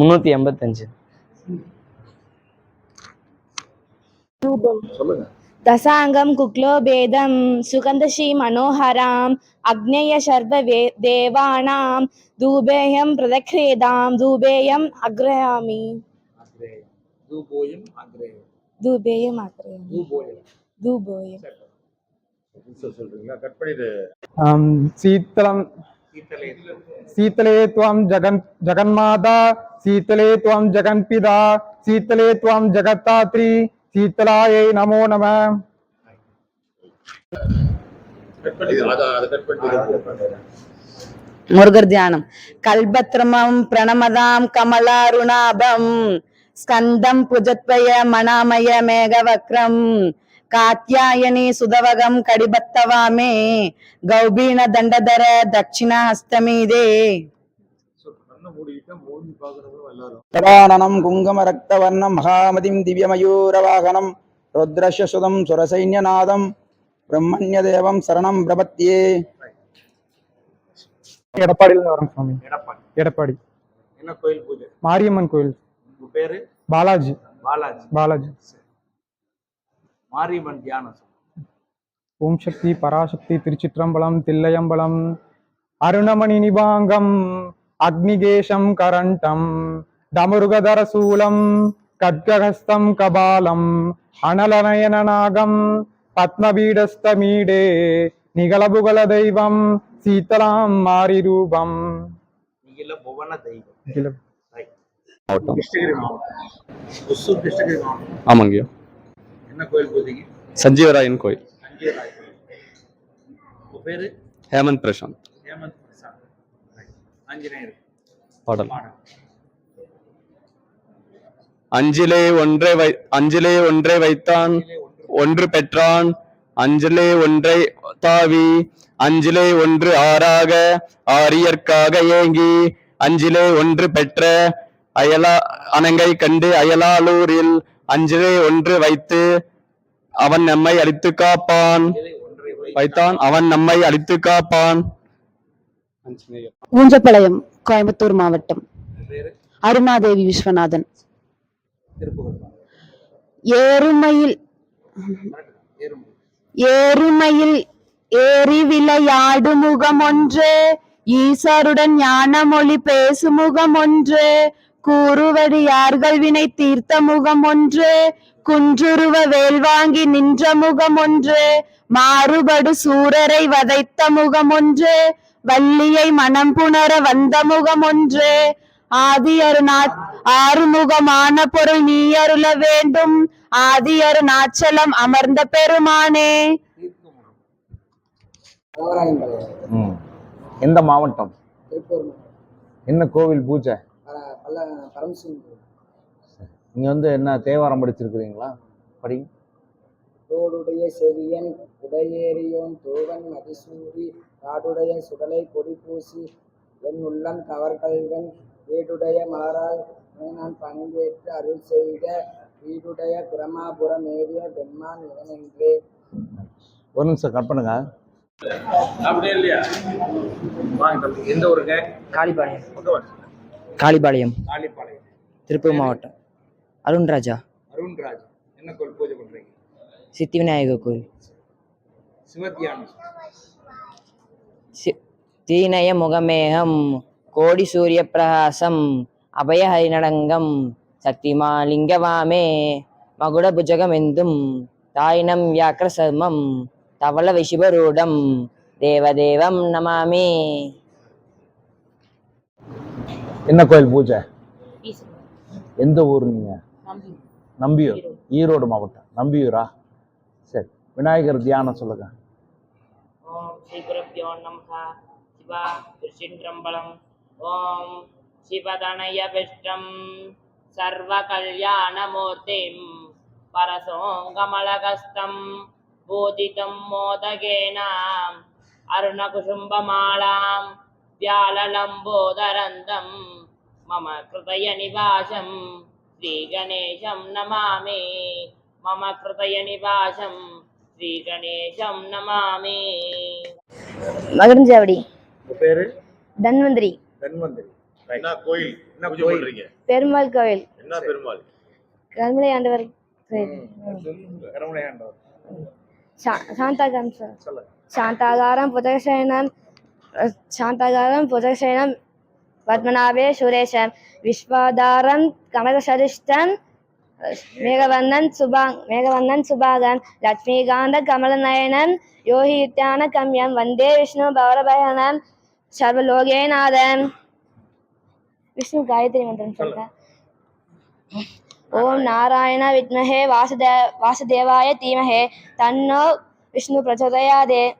முந்நூற்றி எண்பத்தஞ்சு. தசாங்கம் குக்லோபேதம் சுகந்தஸ்ரீ மனோஹராம் அக்னேய சர்வ வே தேவானாம் தூபேயம் பிரதக்ஷேதாம் தூபேயம் அக்ரயாமி. தூபேயம் அக்ரயாமி. தூபோயம் சீத்தலம் சொல்றீங்களா கட் பண்ணிட்டு आम्, शीतलं ஈத்தலே शीतले त्वं जगन् जगन्माता शीतले त्वं जगन्पिता शीतले त्वं जगत्तात्री शीतलायै नमो नमः கட் பண்ணி அதை அதை கட் பண்ணிட்டு முருகர் தியானம் கல்பத்ரமம் பிரணமதாம் கமலாருணாபம் ஸ்கந்தம் புஜத்வய மணாமய மேகவக்ரம் காத்யாயனி சுதவகம் கடிபத்தவாமே கௌபீன தண்டதர தட்சிண பாக்குறவங்க எல்லாரும் பிரபானனம் குங்குமரக்தவர்ணம் மகாமதிம் திவ்யமயூரவாகனம் ருத்ரஸ்ய சுதம் சுரசைன்யநாதம் பிரம்மண்யதேவம் சரணம் பிரபத்யே எடப்பாடியிலிருந்து வரோம் சுவாமி. எடப்பாடி. எடப்பாடி. என்ன கோயில் பூஜை? மாரியம்மன் கோயில். பேரு? பாலாஜி. பாலாஜி. பாலாஜி. மாரியம்மன் தியானம் சொல்லுங்க. ஓம் சக்தி பராசக்தி திருச்சிற்றம்பலம் தில்லையம்பலம் அருணமணி நிபாங்கம் அக்னிகேஷம் கரண்டம் டமுருகதரசூலம் கட்கஹஸ்தம் கபாலம் அனலநயனநாகம் பத்மபீடஸ்தமீடே நிகழபுகல தெய்வம் சீத்தலாம் மாரி ரூபம் மாவட்டம். ஆமாங்கய்யா. என்ன கோயில் பூஜைக்கு சஞ்சீவராயன் கோயில். பேரு? ஹேமந்த் பிரசாந்த். ஹேமந்த். ஆஞ்சநேயர். பாடல். பாடல். அஞ்சிலே ஒன்றை வை அஞ்சிலே ஒன்றை வைத்தான் ஒன்று பெற்றான். அஞ்சிலே ஒன்றை தாவி அஞ்சிலே ஒன்று ஆறாக ஆரியர்க்காக ஏங்கி அஞ்சிலே ஒன்று பெற்ற அயலா அணங்கை கண்டு அயலாலூரில் அஞ்சிலே ஒன்று வைத்து அவன் நம்மை அழித்து காப்பான். வைத்தான் அவன் நம்மை அழித்து காப்பான். ஊஞ்சப்பாளையம் கோயம்புத்தூர் மாவட்டம். அருணாதேவி விஸ்வநாதன். திருப்புகழ் ஏறுமையில் ஏறி விளையாடு முகம் ஒன்று ஈசருடன் ஞானமொழி பேசு முகம் ஒன்று கூறுவடி யார்கள் வினை தீர்த்த முகம் ஒன்று குன்றுருவ வேல் வாங்கி நின்ற முகம் ஒன்று மாறுபடு சூரரை வதைத்த முகம் ஒன்று வள்ளியை மனம் புணர வந்த முகம் ஒன்று ஆதியரு நா- ஆறுமுகமான பொருள் நீ அருள வேண்டும். ஆதியரு நாச்சலம் அமர்ந்த பெருமானே. எந்த மாவட்டம்? என்ன கோவில் பூஜை? நீங்க வந்து என்ன தேவாரம் படிச்சிருக்கிறீங்களா? படி. தோடுடைய செவியன் உடையேறியோன் தோவன் மதிசூடி காடுடைய சுடலை கொடி பூசி என் உள்ளம் கவர்கள்வன் வீடுடைய மலரால் நான் பணிவேற்று அருள் செய்த வீடுடைய பிரமாபுரம் ஏறிய பெம்மான் இவனென்றே. ஒரு நிமிஷம் கட் பண்ணுங்க. அப்படியே இல்லையா? வாங்க தம்பி. எந்த ஊருங்க? காளிபாளையம். காளிபாளையம். காளிப்பாளையம் திருப்பூர் மாவட்டம். அருண்ராஜா அருண்ராஜ் என்ன கோயில் பூஜை பண்றீங்க? சித்தி விநாயகர் கோயில். சிவத்தியானம். சி தீனய முகமேகம் கோடி சூரிய பிரகாசம் அபய ஹரிநடங்கம் சக்திமா லிங்கவாமே மகுட புஜகமெந்தும் தாயினம் வியாக்கிர சர்மம் தவள விஷிபரூடம் தேவதேவம் நமாமி. என்ன கோயில் பூஜை? எந்த ஊர் நீங்க? நம்பியூர் ஈரோடு. மாவட்டம். நம்பியூரா? சரி. விநாயகர் தியானம் சொல்லுங்க. ஓம் ஸ்ரீ குருப்பியோ நமக. சிவா திருச்சின்றம்பலம் ஓம் சிவதனய விஷ்டம் சர்வ கல்யாணமூர்த்திம் பரசோங்கமலகஸ்தம். பூதிதம் மோதகேனாம். அருணகுசும்பமாலாம். வியாலலம்போதரந்தம் மம கிருதய நிவாசம். श्रीगणेशं नमामि। मम कृतयनिवासं ஸ்ரீகணேசம் நமாமி மகிழ்ஞ்சாவடி பேரு? தன்வந்திரி. தன்வந்திரி. என்ன கோயில்? என்ன பூஜை பண்றீங்க? பெருமாள் கோயில் என்ன பெருமாள்? கருமலை ஆண்டவர் கருமலை ஆண்டவர். சாந்தாகாரம் சாந்தாகாரம் புதகசேனம் சாந்தாகாரம் புதகசேனம் பத்மநாபே சுரேஷன் விஸ்வாதாரன் கனகசரிஷ்டன் மேகவண்ணன் சுபாங் மேகவண்ணன் சுபாகன் லட்சுமிகாந்த கமலநயனன் யோகி யுத்தியான கம்யம் வந்தே விஷ்ணு பௌரபயணன் சர்வலோகேநாதன். விஷ்ணு காயத்ரி மந்திரம் சொல்றேன் ஓம் நாராயண வித்மஹே வாசுதே வாசுதேவாய தீமஹே. தன்னோ விஷ்ணு பிரச்சோதயாதே.